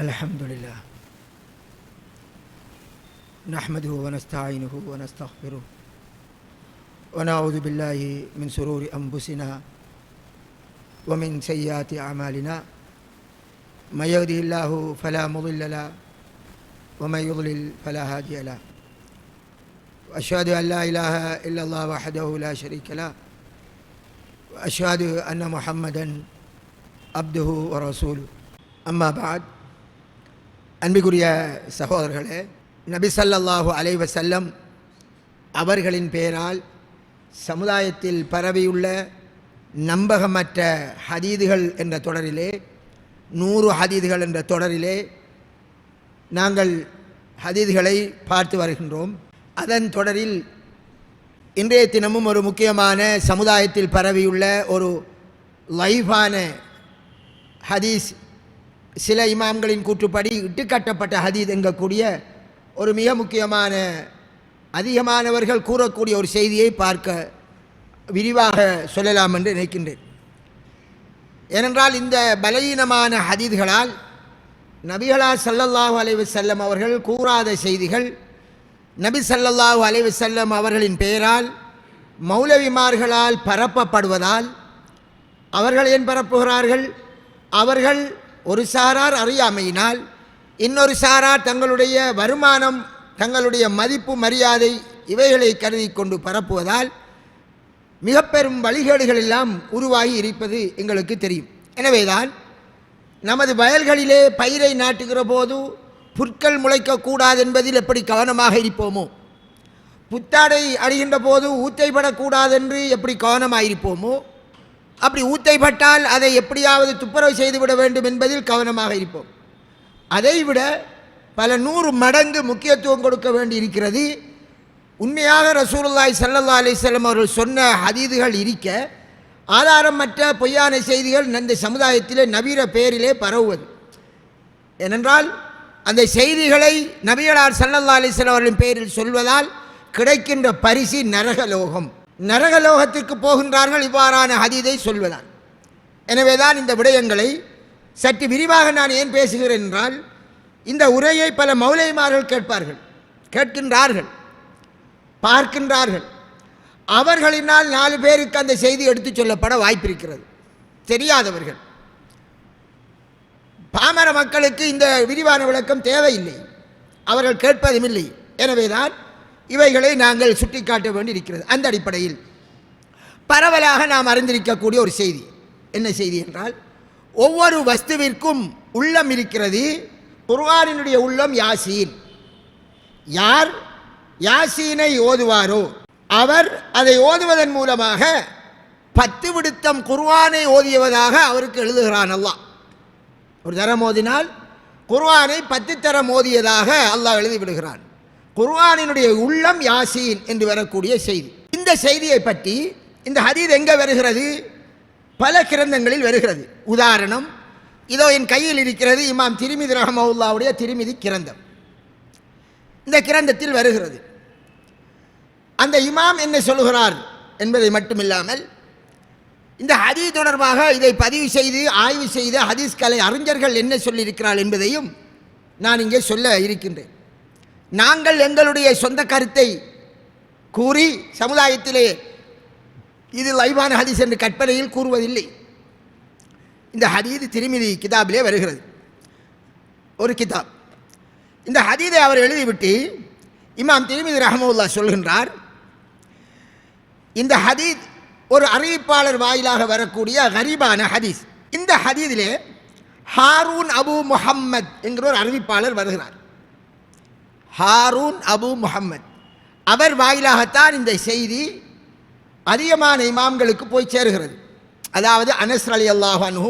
الحمد لله. نحمده ونستعينه ونستغفره. ونعوذ بالله من سرور أنفسنا ومن سيئات أعمالنا. من يهده الله فلا مضل له ومن يضلل فلا هادي له. وأشهد أن لا إله إلا الله وحده لا شريك له. وأشهد أن محمدا عبده ورسوله. أما بعد அன்பிக்குரிய சகோதரர்களே நபிசல்லாஹு ஸல்லல்லாஹு செல்லம் அவர்களின் பெயரால் சமுதாயத்தில் பரவியுள்ள நம்பகமற்ற ஹதீதுகள் என்ற தொடரிலே நூறு ஹதீதுகள் என்ற தொடரிலே நாங்கள் ஹதீதுகளை பார்த்து வருகின்றோம். அதன் தொடரில் இன்றைய தினமும் ஒரு முக்கியமான சமுதாயத்தில் பரவியுள்ள ஒரு லைஃபான ஹதீஸ் சில இமாம்களின் கூற்றுப்படி இட்டுக்கட்டப்பட்ட ஹதீத் என்கக்கூடிய ஒரு மிக முக்கியமான அதிகமானவர்கள் கூறக்கூடிய ஒரு செய்தியை பார்க்க விரிவாக சொல்லலாம் என்று நினைக்கின்றேன். ஏனென்றால் இந்த பலவீனமான ஹதீதுகளால் நபிகளா சல்லல்லாஹு அலைவு செல்லம் அவர்கள் கூறாத செய்திகள் நபி சல்லல்லாஹு அலைவு செல்லம் அவர்களின் பெயரால் மௌலவிமார்களால் பரப்பப்படுவதால் அவர்கள் ஏன் பரப்புகிறார்கள்? அவர்கள் ஒரு சாரார் அறியாமையினால் இன்னொரு சாரார் தங்களுடைய வருமானம் தங்களுடைய மதிப்பு மரியாதை இவைகளை கருதி கொண்டு பரப்புவதால் மிக பெரும் வழிகேடுகள் எல்லாம் உருவாகி இருப்பது எங்களுக்கு தெரியும். எனவேதான் நமது வயல்களிலே பயிரை நாட்டுகிற போது புற்கள் முளைக்கக்கூடாது என்பதில் எப்படி கவனமாக இருப்போமோ? புத்தாடை அணிகின்ற போது ஊத்தைப்படக்கூடாது என்று எப்படி கவனமாக இருப்போமோ அப்படி ஊத்தைப்பட்டால் அதை எப்படியாவது துப்புரவு செய்துவிட வேண்டும் என்பதில் கவனமாக இருப்போம். அதைவிட பல நூறு மடங்கு முக்கியத்துவம் கொடுக்க வேண்டி இருக்கிறது. உண்மையாக ரசூலுல்லாய் சல்லல்லா அலிஸ்லம் அவர்கள் சொன்ன ஹதீதுகள் இருக்க ஆதாரமற்ற பொய்யான செய்திகள் இந்த சமுதாயத்திலே நவீன பெயரிலே பரவுவது. ஏனென்றால் அந்த செய்திகளை நபிகளார் சல்லல்லா அலிஸ்லாம் அவர்களின் பெயரில் சொல்வதால் கிடைக்கின்ற பரிசு நரகலோகம் நரகலோகத்திற்கு போகின்றார்கள் இவ்வாறான ஹதீதை சொல்வதால். எனவேதான் இந்த விடயங்களை சற்று விரிவாக நான் ஏன் பேசுகிறேன் என்றால் இந்த உரையை பல மௌலைமார்கள் கேட்பார்கள் கேட்கின்றார்கள் பார்க்கின்றார்கள். அவர்களினால் நாலு பேருக்கு அந்த செய்தி எடுத்துச் சொல்லப்பட வாய்ப்பிருக்கிறது. தெரியாதவர்கள். பாமர மக்களுக்கு இந்த விரிவான விளக்கம் தேவையில்லை. அவர்கள் கேட்பதும் இல்லை. எனவேதான் இவைகளை நாங்கள் சுட்டிக்காட்ட வேண்டி இருக்கிறது அந்த அடிப்படையில் பரவலாக நாம் அறிந்திருக்கக்கூடிய ஒரு செய்தி. என்ன செய்தி என்றால் ஒவ்வொரு வஸ்துவிற்கும் உள்ளம் இருக்கிறது. குர்வானினுடைய உள்ளம் யாசீன். யார் யாசீனை ஓதுவாரோ அவர் அதை ஓதுவதன் மூலமாக பத்து விடுத்தம் குர்வானை ஓதியவதாக அவருக்கு எழுதுகிறான் அல்லாஹ். ஒரு தரம் ஓதினால் குர்வானை பத்து தரம் ஓதியதாக அல்லாஹ் எழுதி குர்வானினுடைய உள்ளம் யாசீன் என்று வரக்கூடிய செய்தி. இந்த செய்தியை பற்றி இந்த ஹதீத் எங்கே வருகிறது? பல கிரந்தங்களில் வருகிறது. உதாரணம் இதோ என் கையில் இருக்கிறது இமாம் திருமிதி ரஹமவுல்லாவுடைய திருமிதி கிரந்தம். இந்த கிரந்தத்தில் வருகிறது. அந்த இமாம் என்ன சொல்கிறார் என்பதை மட்டுமில்லாமல் இந்த ஹதி தொடர்பாக இதை பதிவு செய்து ஆய்வு செய்த ஹதீஸ் கலை அறிஞர்கள் என்ன சொல்லியிருக்கிறார் என்பதையும் நான் இங்கே சொல்ல இருக்கின்றேன். நாங்கள் எங்களுடைய சொந்த கருத்தை கூறி சமுதாயத்திலே இது லைவான ஹதீஸ் என்று கற்பனையில் கூறுவதில்லை. இந்த ஹதீது திருமிதி கிதாபிலே வருகிறது. ஒரு கிதாப். இந்த ஹதீதை அவர் எழுதிவிட்டு இமாம் திருமிதி ரஹமுல்லா சொல்கின்றார் இந்த ஹதீத் ஒரு அறிவிப்பாளர் வாயிலாக வரக்கூடிய கரீபான ஹதீஸ். இந்த ஹதீதிலே ஹாரூன் அபு முஹம்மத் என்கிற ஒரு அறிவிப்பாளர் வருகிறார். ஹாரூன் அபு முஹம்மத். அவர் வாயிலாகத்தான் இந்த செய்தி அதிகமான இமாம்களுக்கு போய் சேருகிறது. அதாவது அனஸ் அலி அல்லாஹனு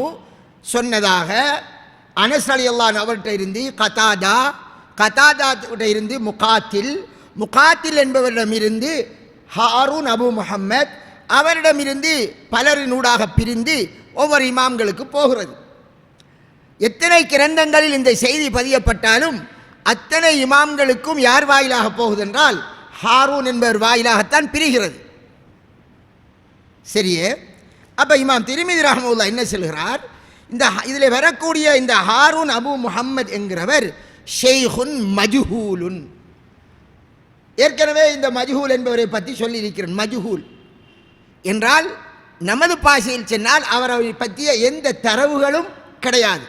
சொன்னதாக அனஸ் அலி அல்லான் அவர்கிட்ட இருந்து கதாதா கதாதா இருந்து முகாத்தில் முகாத்தில் என்பவரிடமிருந்து ஹாரூன் அபு முஹம்மத் அவரிடமிருந்து பலரினூடாக பிரிந்து ஒவ்வொரு இமாம்களுக்கு போகிறது. எத்தனை கிரந்தங்களில் இந்த செய்தி பதியப்பட்டாலும் அத்தனை இமாம்களுக்கும் யார் வாயிலாக போகுதென்றால் ஹாரூன் என்பவர் வாயிலாகத்தான் பிரிகிறது. சரியே? அப்போ இமாம் திருமிதி ரஹமுல்லா என்ன சொல்கிறார்? இந்த இதில் வரக்கூடிய இந்த ஹாரூன் அபு முஹம்மத் என்கிறவர் ஷெய்ஹுன் மஜுஹூலுன். ஏற்கனவே இந்த மஜ்ஹூல் என்பவரை பற்றி சொல்லியிருக்கிறேன் மஜ்ஹூல். என்றால் நமது பாஷையில் சென்னால் அவரை பற்றிய எந்த தரவுகளும் கிடையாது.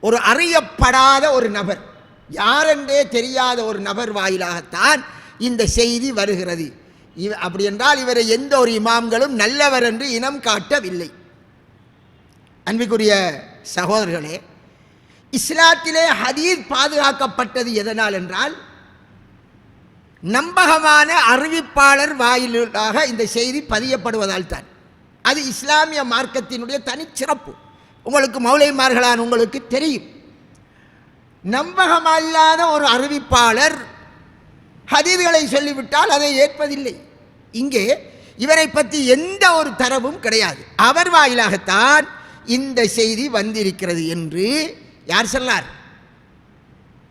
ஒரு அறியப்படாத ஒரு நபர். யாரென்றே தெரியாத ஒரு நபர் வாயிலாகத்தான் இந்த செய்தி வருகிறது. இவ அப்படி என்றால் இவரை எந்த ஒரு இமாம்களும் நல்லவர் என்று இனம் காட்டவில்லை. அன்பிற்குரிய சகோதரர்களே இஸ்லாத்திலே ஹதீர் பாதுகாக்கப்பட்டது எதனால் என்றால் நம்பகமான அறிவிப்பாளர் வாயிலாக இந்த செய்தி பதியப்படுவதால் தான். அது இஸ்லாமிய மார்க்கத்தினுடைய தனிச்சிறப்பு. உங்களுக்கு மௌலைமார்களான் உங்களுக்கு தெரியும். நம்பகமல்லாத ஒரு அறிவிப்பாளர் ஹதீதுகளை சொல்லிவிட்டால் அதை ஏற்பதில்லை. இங்கே இவரை பற்றி எந்த ஒரு தரவும் கிடையாது. அவர் வாயிலாகத்தான் இந்த செய்தி வந்திருக்கிறது என்று யார் சொன்னார்?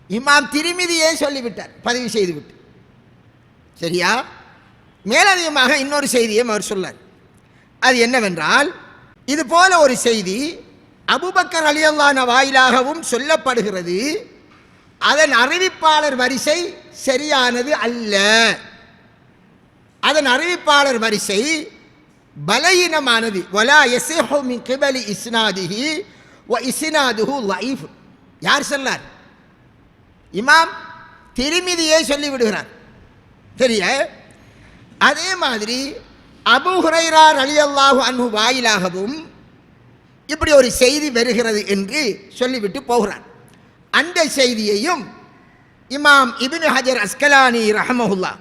இமாம் திருமிதியே சொல்லிவிட்டார் பதிவு செய்துவிட்டு. சரியா? மேலதிகமாக இன்னொரு செய்தியும் அவர் சொன்னார். அது என்னவென்றால் இது போல ஒரு செய்தி அபுபக்கர் அலியல்லான வாயிலாகவும் சொல்லப்படுகிறது. அதன் அறிவிப்பாளர் வரிசை சரியானது அல்ல. அதன் அறிவிப்பாளர் வரிசை பலகீனமானது வலா யசிஹு மின் கிபலி இஸ்னாதிஹி ஒ இஸ்னாதுஹு லைஃப் யார் சொல்லார் இமாம் திருமிதியே சொல்லி விடுகிறார் தெரிய? அதே மாதிரி அபு ஹுரைரார் அலி அல்லாஹு வாயிலாகவும் இப்படி ஒரு செய்தி வருகிறது என்று சொல்லிவிட்டு போகிறார் அந்த செய்தியையும் இமாம் இபின் ஹஜர் அஸ்கலானி ரஹமஹுல்லா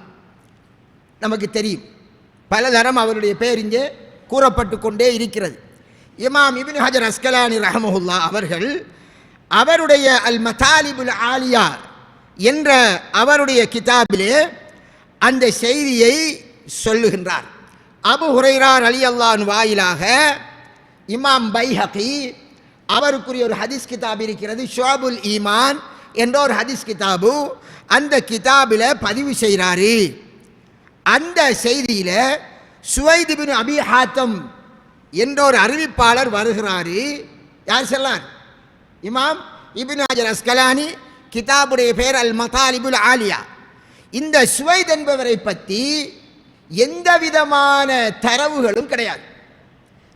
நமக்கு தெரியும். பலதரம் அவருடைய பேர் இங்கே கூறப்பட்டு கொண்டே இருக்கிறது. இமாம் இபின் ஹஜர் அஸ்கலானி ரஹமஹுல்லா அவர்கள் அவருடைய அல் மதாலிபுல் ஆலியா என்ற அவருடைய கிதாபிலே அந்த செய்தியை சொல்லுகின்றார். அபு ஹுரைரார் அலி அல்லான் வாயிலாக இமாம் பைஹகி அவருக்குரிய ஒரு ஹதீஸ் கிதாப் இருக்கிறது ஷோபுல் ஈமான் என்ற ஒரு ஹதீஸ் கிதாபு. அந்த கிதாபில் பதிவு செய்கிறாரு அந்த செய்தியில் சுவைதிபின் அபி ஹாத்தம் என்ற ஒரு அறிவிப்பாளர் வருகிறாரு. யார் சொல்லார்? இமாம் இபின் ஹஜர் அஸ்கலானி கிதாபுடைய பேர் அல் மதாலிபுல் ஆலியா. இந்த சுவைத் என்பவரை பற்றி எந்த விதமான தரவுகளும் கிடையாது.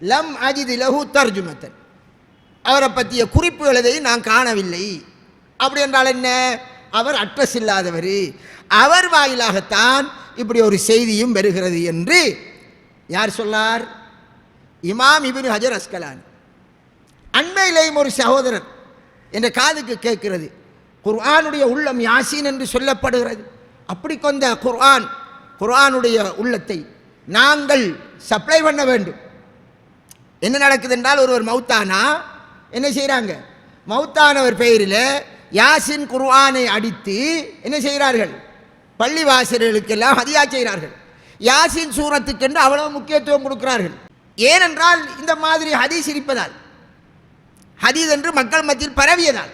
லம் அஜித் லஹு தர்ஜுமத்தன். அவரை பற்றிய குறிப்புகளை நான் காணவில்லை. அப்படி என்றால் என்ன? அவர் அட்ரஸ் இல்லாதவர். அவர் வாயிலாகத்தான் இப்படி ஒரு செய்தியும் வருகிறது என்று யார் சொன்னார் இமாம் இபின் ஹஜர் அஸ்கலான். அண்மையிலேயும் ஒரு சகோதரர் என்ற காதுக்கு கேட்கிறது. குர்ஆனுடைய உள்ளம் யாசின் என்று சொல்லப்படுகிறது. அப்படி கொண்ட குர்ஆன் குர்ஆனுடைய உள்ளத்தை நாங்கள் சப்ளை பண்ண வேண்டும். என்ன நடக்குது என்றால் ஒருவர் மௌத்தானா? என்ன செய்கிறாங்க மௌத்தானவர் பெயரில் யாசின் குர்ஆனை அடித்து என்ன செய்கிறார்கள்? பள்ளி வாசல்களுக்கெல்லாம் ஹதியா செய்கிறார்கள். யாசின் சூரத்துக்கென்று அவ்வளவு முக்கியத்துவம் கொடுக்கிறார்கள். ஏனென்றால் இந்த மாதிரி ஹதீஸ் இருப்பதால் ஹதீஸ் என்று மக்கள் மத்தியில் பரவியதால்